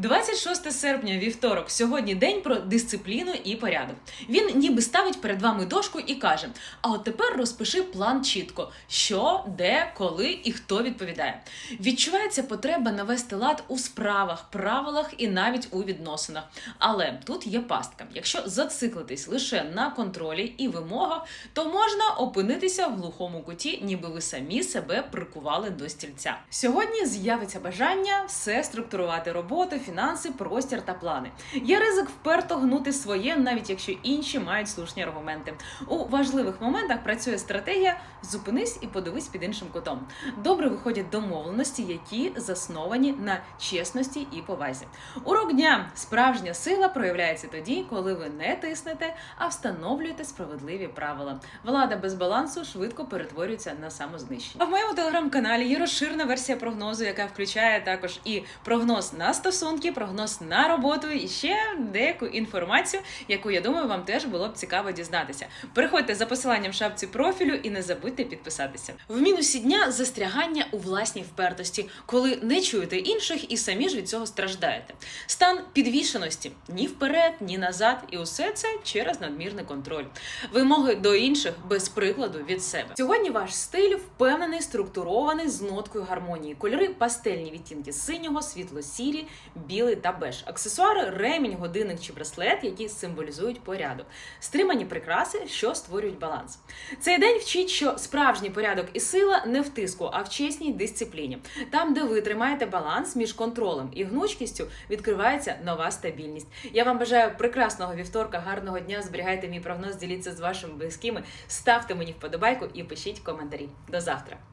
26 серпня, вівторок. Сьогодні день про дисципліну і порядок. Він ніби ставить перед вами дошку і каже: А от тепер розпиши план чітко, що, де, коли і хто відповідає. Відчувається потреба навести лад у справах, правилах і навіть у відносинах. Але тут є пастка. Якщо зациклитись лише на контролі і вимогах, то можна опинитися в глухому куті, ніби ви самі себе прикували до стільця. Сьогодні з'явиться бажання все структурувати роботу, фінанси, простір та плани. Є ризик вперто гнути своє, навіть якщо інші мають слушні аргументи. У важливих моментах працює стратегія зупинись і подивись під іншим кутом. Добре виходять домовленості, які засновані на чесності і повазі. Урок дня справжня сила проявляється тоді, коли ви не тиснете, а встановлюєте справедливі правила. Влада без балансу швидко перетворюється на самознищення. А в моєму телеграм-каналі є розширена версія прогнозу, яка включає також і прогноз на стосунки, прогноз на роботу і ще деяку інформацію, яку я думаю, вам теж було б цікаво дізнатися. Переходьте за посиланням в шапці профілю і не забудьте підписатися. В мінусі дня застрягання у власній впертості, коли не чуєте інших і самі ж від цього страждаєте. Стан підвішеності ні вперед, ні назад, і усе це через надмірний контроль. Вимоги до інших без прикладу від себе. Сьогодні ваш стиль впевнений, структурований з ноткою гармонії. Кольори пастельні відтінки синього, світло-сірі, білий та беж. Аксесуари, ремінь, годинник чи браслет, які символізують порядок. Стримані прикраси, що створюють баланс. Цей день вчить, що справжній порядок і сила не в тиску, а в чесній дисципліні. Там, де ви тримаєте баланс між контролем і гнучкістю, відкривається нова стабільність. Я вам бажаю прекрасного вівторка, гарного дня. Зберігайте мій прогноз, діліться з вашими близькими, ставте мені вподобайку і пишіть коментарі. До завтра.